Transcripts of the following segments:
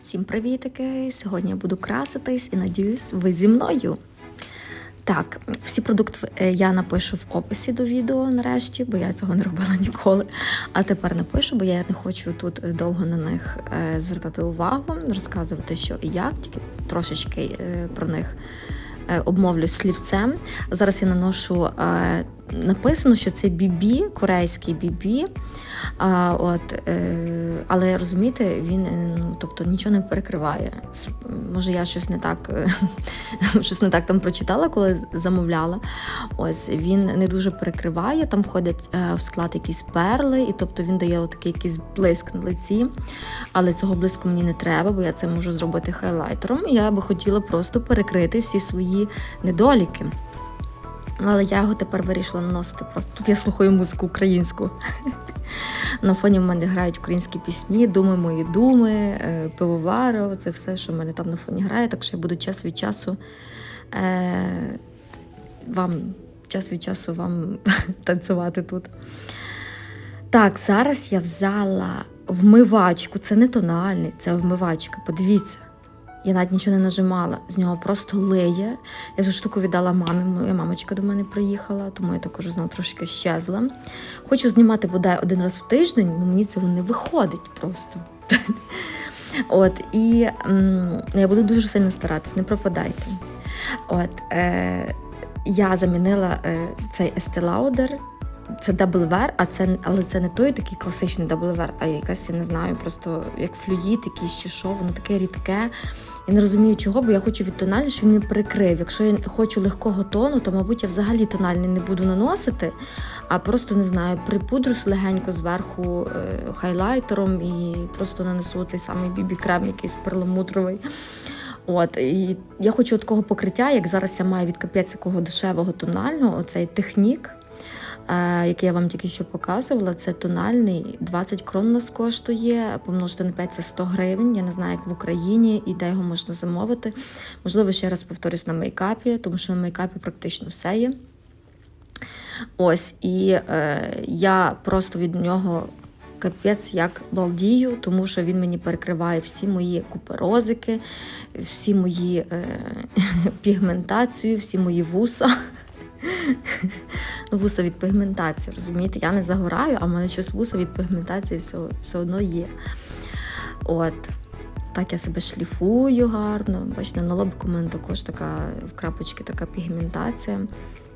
Всім привітики! Сьогодні я буду краситись і надіюсь, ви зі мною. Так, всі продукти е, я напишу в описі до відео нарешті, бо я цього не робила ніколи. А тепер напишу, бо я не хочу тут е, довго на них е, звертати увагу, розказувати, що і як, тільки трошечки про них обмовлюсь слівцем. Зараз я наношу написано, що це бібі, корейський бібі. А, от, е, але розумієте, він е, ну, тобто нічого не перекриває. Може, я щось не так, щось не так там прочитала, коли замовляла. Ось він не дуже перекриває. Там входять е, в склад якісь перли, і тобто він дає отакий якийсь блиск на лиці. Але цього блиску мені не треба, бо я це можу зробити хайлайтером. Я би хотіла просто перекрити всі свої недоліки. Але я його тепер вирішила наносити просто. Тут я слухаю музику українську. На фоні в мене грають українські пісні, думи мої думи, е, пивоваро. Це все, що в мене там на фоні грає. Так що я буду час від часу е, вам час від часу вам танцювати тут. Так, зараз я взяла вмивачку. Це не тональний, це вмивачка. Подивіться. Я навіть нічого не нажимала, з нього просто лиє. Я цю штуку віддала мамі. Моя мамочка до мене приїхала, тому я також знову трошки щезла. Хочу знімати бодай один раз в тиждень, але мені цього не виходить просто. От, і я буду дуже сильно старатись, не пропадайте. От, е, я замінила е, цей Estee Lauder, це Double а це, але це не той такий класичний Double а якась, я не знаю, просто як флюїд якийсь чи що, воно таке рідке. Я не розумію чого, бо я хочу від тональний, щоб він прикрив. Якщо я хочу легкого тону, то, мабуть, я взагалі тональний не буду наносити, а просто не знаю, припудрюсь легенько зверху е, хайлайтером і просто нанесу цей самий бібі-крем, якийсь перламутровий. От, і я хочу такого покриття, як зараз я маю від капець якого дешевого тонального, оцей технік. Який я вам тільки що показувала, це тональний 20 крон нас коштує, помножити на 5 це 100 гривень. Я не знаю, як в Україні і де його можна замовити. Можливо, ще раз повторюсь на мейкапі, тому що на мейкапі практично все є. Ось, і е, я просто від нього капець як балдію, тому що він мені перекриває всі мої куперозики, всі мої е, пігментацію, всі мої вуса. Вуса від пігментації, розумієте? Я не загораю, а в мене щось вуса від пігментації все, все одно є. От. Так я себе шліфую гарно. Бачите, на лобику у мене також така в крапочки така пігментація.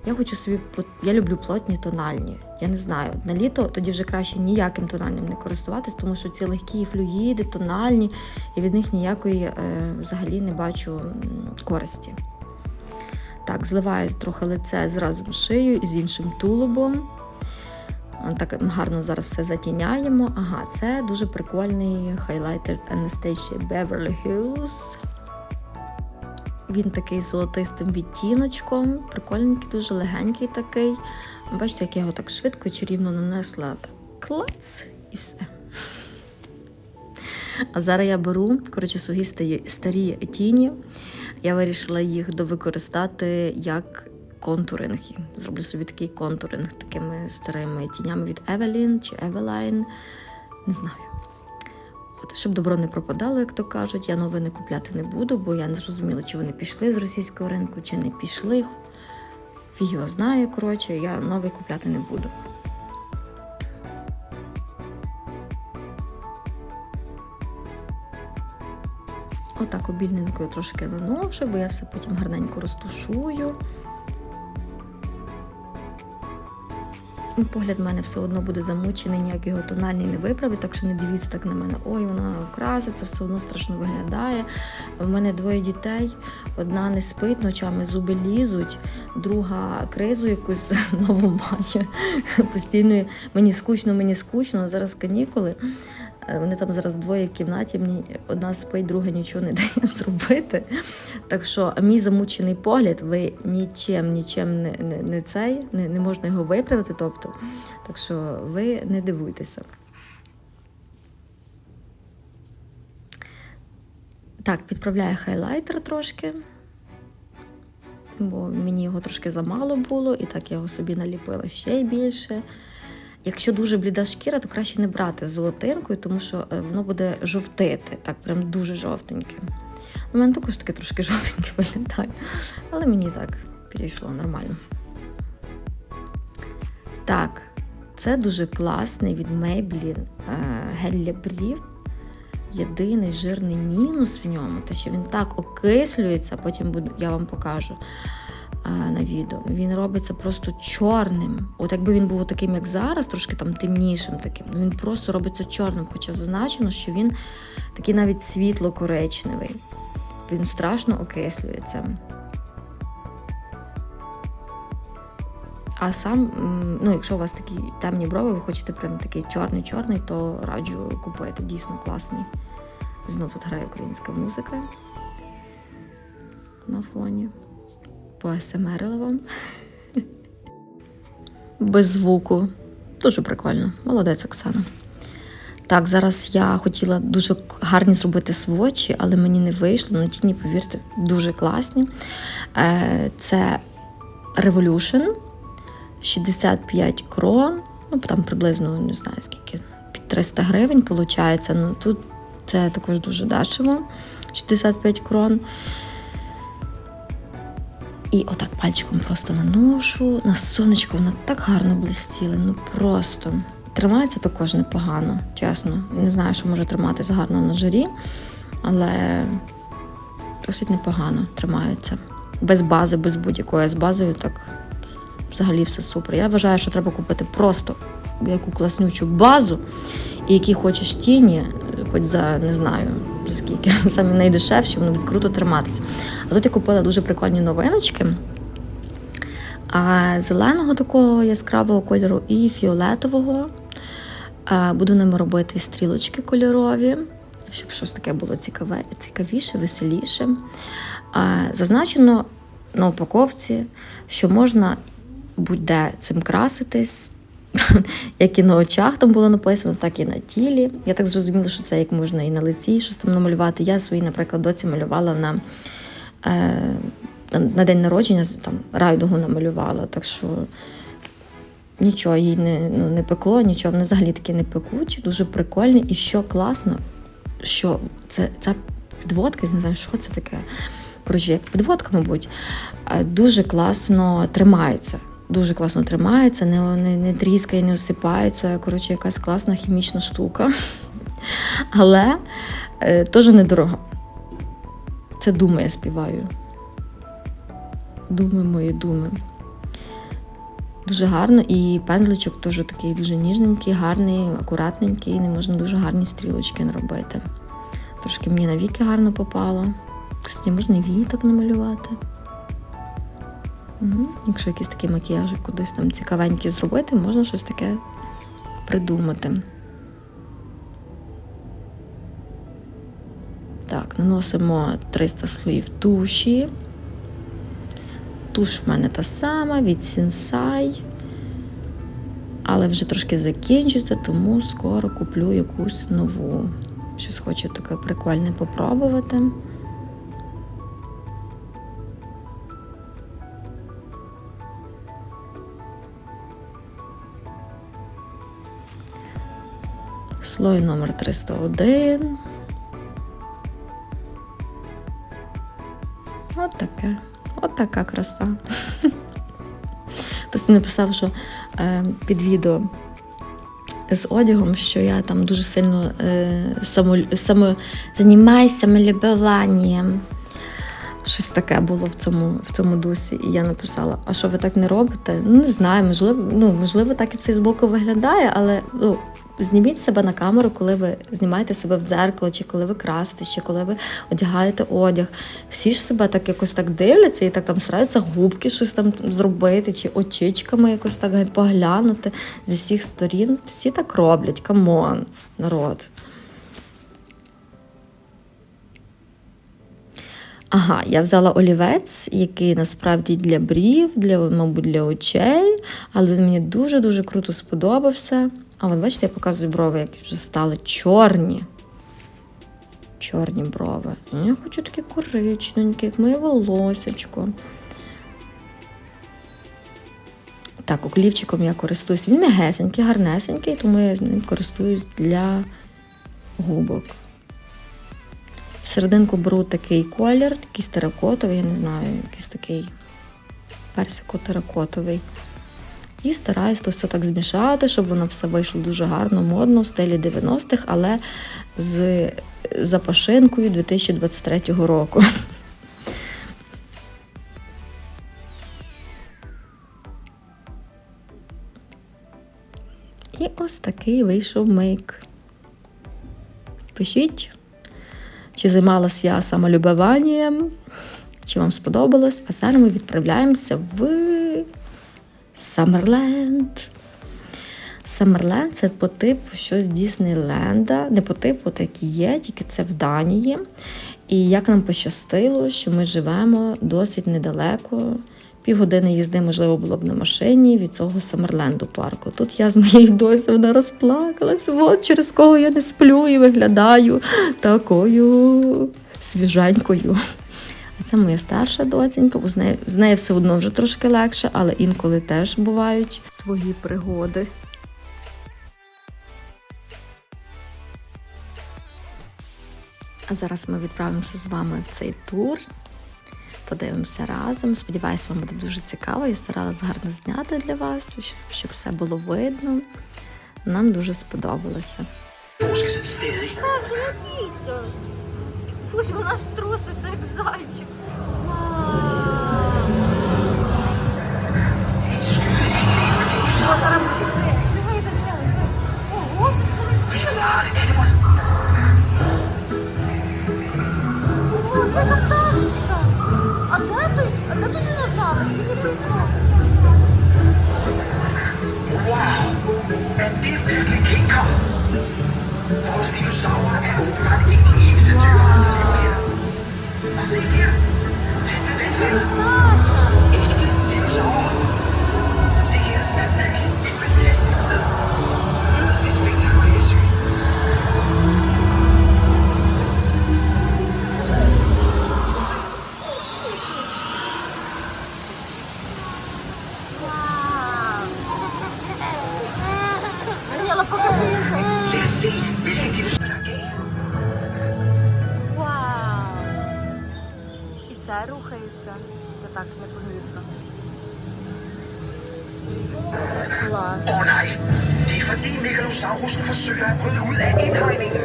Я хочу собі, я люблю плотні тональні. Я не знаю, на літо тоді вже краще ніяким тональним не користуватись, тому що ці легкі флюїди, тональні, і від них ніякої е, взагалі не бачу користі. Так, зливаю трохи лице зразу в шию і з іншим тулубом. Так гарно зараз все затіняємо. Ага, це дуже прикольний хайлайтер Anastasia Beverly Hills. Він такий з золотистим відтіночком, прикольненький, дуже легенький такий. Бачите, як я його так швидко і чарівно нанесла. Так, клац і все. А зараз я беру коротше, свої старі тіні. Я вирішила їх довикористати як контуринг. Зроблю собі такий контуринг такими старими тінями від Evelyn чи Eveline. Не знаю. От, щоб добро не пропадало, як то кажуть, я новини купляти не буду, бо я не зрозуміла, чи вони пішли з російського ринку, чи не пішли. Фіг знає, коротше, я новий купляти не буду. Отак обільненькою трошки наношу, бо я все потім гарненько розтушую. Погляд в мене все одно буде замучений, ніяк його тональний не виправить, так що не дивіться так на мене. Ой, вона краситься, все одно страшно виглядає. У мене двоє дітей, одна не спить, ночами зуби лізуть, друга кризу якусь нову має. Постійно мені скучно, мені скучно, зараз канікули. Е, Вони там зараз двоє в кімнаті, мені одна спить, друга нічого не дає зробити. Так що мій замучений погляд, ви нічим, нічим не, не, не цей, не, не можна його виправити. Тобто, так що ви не дивуйтеся. Так, підправляю хайлайтер трошки, бо мені його трошки замало було, і так я його собі наліпила ще й більше. Якщо дуже бліда шкіра, то краще не брати з золотинкою, тому що е, воно буде жовтити, так прям дуже жовтеньке. У мене також таке трошки жовтеньке виглядає, але мені так підійшло нормально. Так, це дуже класний від Maybelline е, гель. Єдиний жирний мінус в ньому, те, що він так окислюється, потім буду, я вам покажу на відео. Він робиться просто чорним. От якби він був таким, як зараз, трошки там темнішим таким, ну він просто робиться чорним, хоча зазначено, що він такий навіть світло-коричневий. Він страшно окислюється. А сам, ну, якщо у вас такі темні брови, ви хочете прям такий чорний-чорний, то раджу купити. Дійсно класний. Знов тут грає українська музика на фоні. Поасмрила вам. Без звуку. Дуже прикольно. Молодець Оксана. Так, зараз я хотіла дуже гарні зробити свочі, але мені не вийшло. Ну, тіні, повірте, дуже класні. Е, Це Revolution. 65 крон, ну там приблизно не знаю скільки, під 300 гривень виходить. Ну тут це також дуже дешево, 65 крон. І отак пальчиком просто наношу. На сонечко воно так гарно блистіло, ну просто. Тримається також непогано, чесно. Не знаю, що може триматися гарно на жарі, але досить непогано тримається. Без бази, без будь-якої. З базою так взагалі все супер. Я вважаю, що треба купити просто яку класнючу базу, і які хочеш тіні, хоч за не знаю за скільки, самі найдешевші, вони будуть круто триматися. А тут я купила дуже прикольні новиночки. А зеленого такого яскравого кольору і фіолетового. Буду ними робити стрілочки кольорові, щоб щось таке було цікаве, цікавіше, веселіше. Зазначено на упаковці, що можна будь-де цим краситись. Як і на очах там було написано, так і на тілі. Я так зрозуміла, що це як можна і на лиці щось там намалювати. Я свої, наприклад, доці малювала на е, на день народження, там райдугу намалювала. Так що нічого їй не ну, не пекло, нічого. Вони взагалі такі не пекучі, дуже прикольні. І що класно, що це ця підводка, не знаю, що це таке. Коротше, як підводка, мабуть, е, дуже класно тримаються. Дуже класно тримається, не не, не тріскає, не осипається. Коротше, якась класна хімічна штука. Але е, теж недорога. Це думи я співаю. Думи мої думи. Дуже гарно, і пензличок теж такий дуже ніжненький, гарний, акуратненький, не можна дуже гарні стрілочки наробити. Трошки мені на віки гарно попало. Кстати, можна і вії так намалювати. Угу. Якщо якісь такі макіяжі кудись там цікавенькі зробити, можна щось таке придумати. Так, наносимо 300 слоїв туші. Туш в мене та сама від Сінсай. Але вже трошки закінчиться, тому скоро куплю якусь нову. Щось хочу таке прикольне попробувати. Слой номер 301. От таке. От така краса. Хтось написав, що е, під відео з одягом, що я там дуже сильно е, само, само, займаюся самолюбуванням. Щось таке було в цьому в цьому дусі. І я написала: а що ви так не робите? Ну, не знаю, можливо, ну, можливо, так і це з боку виглядає, але ну, зніміть себе на камеру, коли ви знімаєте себе в дзеркало, чи коли ви красите, чи коли ви одягаєте одяг. Всі ж себе так якось так дивляться і так там стараються губки щось там зробити, чи очичками якось так поглянути зі всіх сторін. Всі так роблять, камон, народ. Ага, я взяла олівець, який насправді для брів, для, мабуть, для очей, але він мені дуже-дуже круто сподобався. А от бачите, я показую брови, які вже стали чорні. Чорні брови. Я хочу такі коричненькі, як моє волосечко. Так, оклівчиком я користуюсь. Він м'ягесенький, гарнесенький, тому я з ним користуюсь для губок. В серединку беру такий колір, якийсь теракотовий, я не знаю, якийсь такий персико-теракотовий. І стараюсь то все так змішати, щоб воно все вийшло дуже гарно, модно в стилі 90-х, але з запашинкою 2023 року. І ось такий вийшов мейк. Пишіть, чи займалась я самолюбованням, чи вам сподобалось. А зараз ми відправляємося в Саммерленд. Саммерленд це по типу щось Діснейленда. Не по типу, так і є, тільки це в Данії. І як нам пощастило, що ми живемо досить недалеко. Півгодини їзди, можливо, було б на машині від цього Саммерленду парку. Тут я з моєю досі вона розплакалась. От через кого я не сплю і виглядаю такою свіженькою. Це моя старша доцінька, бо з нею, з нею все одно вже трошки легше, але інколи теж бувають свої пригоди. А зараз ми відправимося з вами в цей тур. Подивимося разом. Сподіваюсь, вам буде дуже цікаво. Я старалась гарно зняти для вас, щоб, все було видно. Нам дуже сподобалося. Боже, вона ж труситься, як зайчик. Що І це рухається. Це так непомітно. Клас. Åh oh, nej, det er fordi Megalosaurusen forsøger at bryde ud af indhegningen.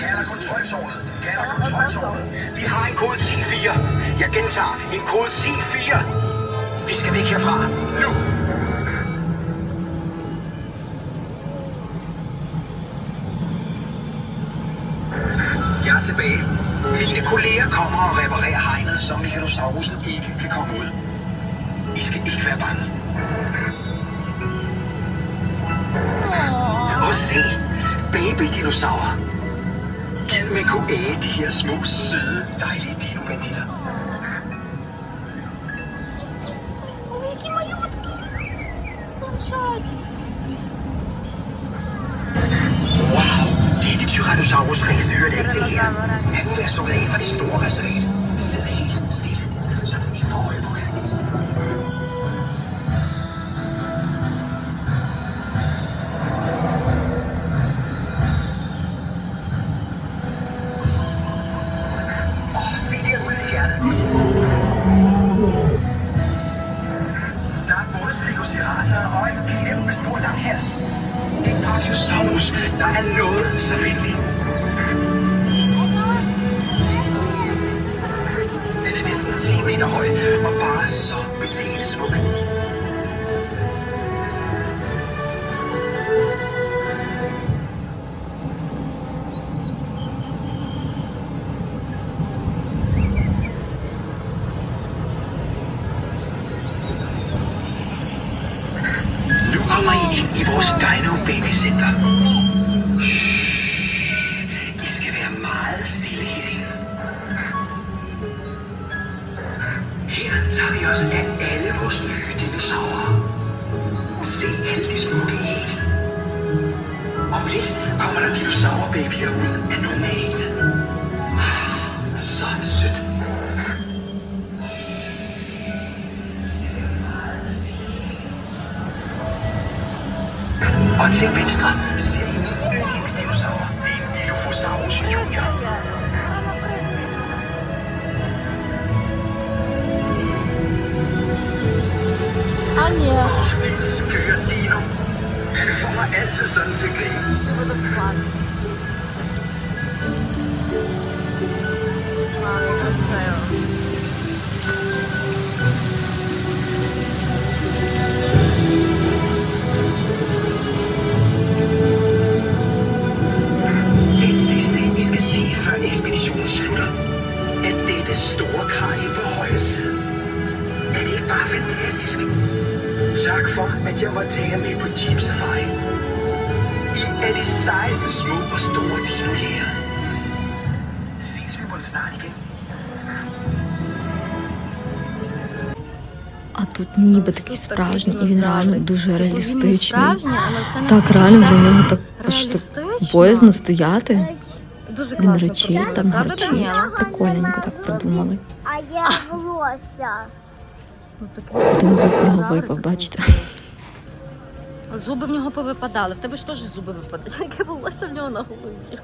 Kalder kontroltårnet. Kalder kontroltårnet. Vi har en kode 10-4. Jeg gentager, en kode 10-4. Vi skal væk herfra. kommer og reparerer hegnet, så Megalosaurusen ikke kan komme ud. I skal ikke være bange. Og se, babydinosaurer. Gid man kunne æde de her små, søde, dejlige dinobanditter. Ой, які малютки! Планшаті. Tyrannosaurus rex hørte ikke til her. Han vil være stukket af fra det store reservat. Sid helt stille, så den ikke får øje på det. Åh, se derude i fjernet. Dahil sa Philippines. her. Din skøre Dino. Han får mig altid sådan til grin. Det var da smart. Nej, altså jo. Det sidste, I skal se, før ekspeditionen slutter, er dette store kranje på højre side. Er det ikke bare fantastisk? Tak for, at jeg var tage med på Jeep Safari. I er de sejeste små og store dinojæger. Ses vi på snart igen. А тут ніби такий справжній, і він реально дуже реалістичний. Справжній, але це не Так, реально в нього так аж боязно стояти. Він речить, там гарчить. Прикольненько так придумали. А я волосся. Ну, Один зуб в нього випав, бачите? Зуби в нього повипадали. В тебе ж теж зуби випадають. Яке волосся в нього на голові.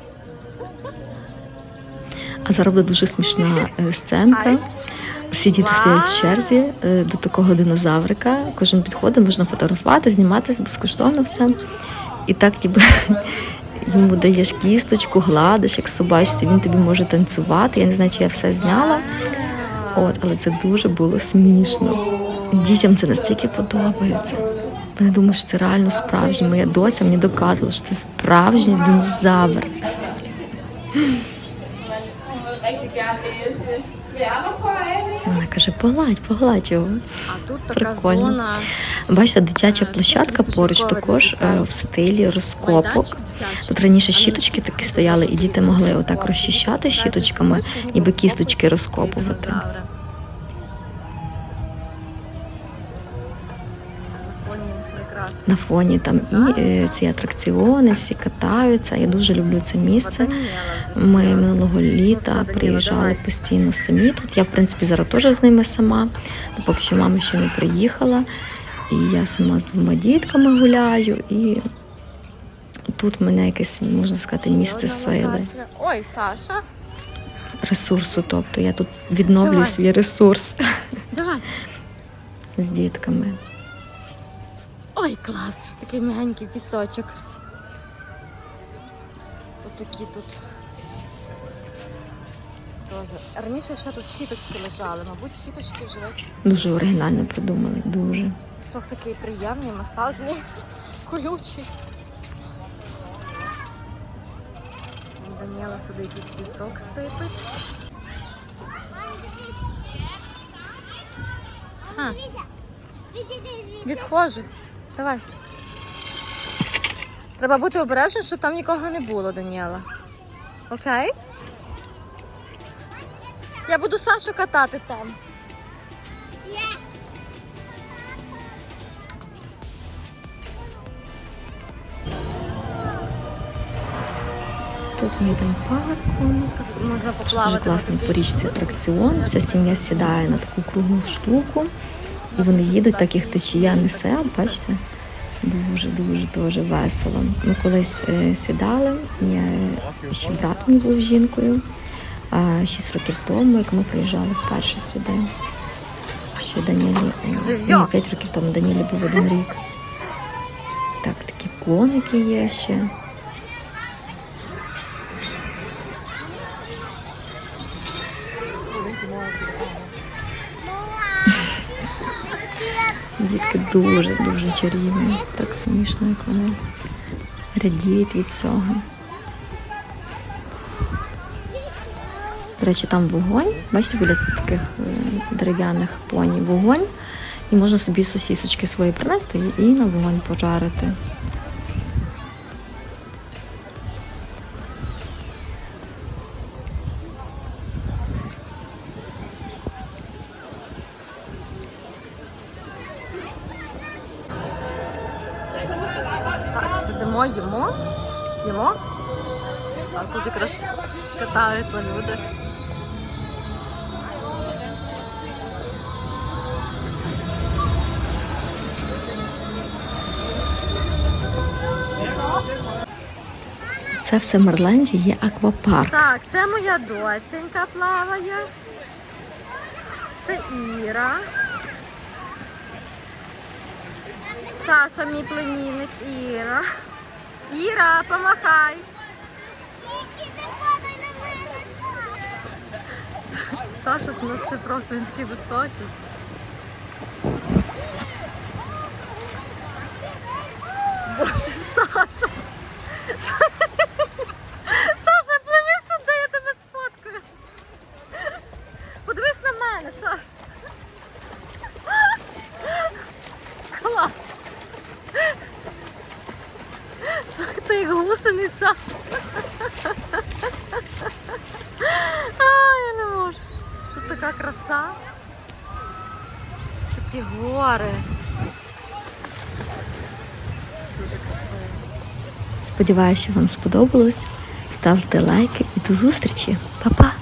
А зараз буде дуже смішна е, сценка. Всі діти стоять в черзі е, до такого динозаврика. Кожен підходить, можна фотографувати, зніматися безкоштовно все. І так ніби йому даєш кісточку, гладиш, як собачці, він тобі може танцювати. Я не знаю, чи я все зняла. От, але це дуже було смішно. Дітям це настільки подобається. Вони думають, що це реально справжнє. Моя доця мені доказувала, що це справжній динозавр. Вона каже: погладь, погладь його. Прикольно. зона. Бачите, дитяча площадка поруч також е, в стилі розкопок. Тут раніше щіточки такі стояли, і діти могли отак розчищати щіточками, ніби кісточки розкопувати. На фоні там і е, ці атракціони, всі катаються. Я дуже люблю це місце. Ми минулого літа приїжджали постійно самі тут. Я, в принципі, зараз теж з ними сама. Ну, Поки що мама ще не приїхала. І я сама з двома дітками гуляю. І тут мене якесь, можна сказати, місце сили, Ой, Саша. ресурсу. Тобто я тут відновлюю Давай. свій ресурс Давай. з дітками. Ой, клас. Такий мягенький пісочок. Отакі тут. Тоже. Раніше ще тут щіточки лежали, мабуть, щіточки вже десь. Дуже оригінально придумали, дуже. Пісок такий приємний, масажний, колючий. Даніела сюди якийсь пісок сипить. А, відходжу. Давай. Треба бути обережним, щоб там нікого не було, Даніела. Окей? Я буду Сашу катати там. Тут ми йдемо парком. Тут можна Дуже класний по річці атракціон. Вся сім'я сідає на таку круглу штуку. І вони їдуть, так їх течія несе, бачите? Дуже, дуже, весело. Ми колись е, сідали, я ще брат мій був жінкою, а 6 років тому, як ми приїжджали вперше сюди. Ще Данілі, е, Живьо. 5 років тому Данілі був один рік. Так, такі коники є ще. Дітки дуже дуже чарівні. Так смішно, як вони радіють від цього. До речі, там вогонь. Бачите, біля таких е, дерев'яних поні вогонь. І можна собі сосісочки свої принести і на вогонь пожарити. їмо. А тут якраз катаються люди. Це все в Мерланді є аквапарк. Так, це моя доценька плаває. Це Іра. Саша, мій племінник Іра. Іра, помахай. Саша у нас це просто він такий високий. Боже. Сподіваюся, що вам сподобалось. Ставте лайки і до зустрічі. Па-па!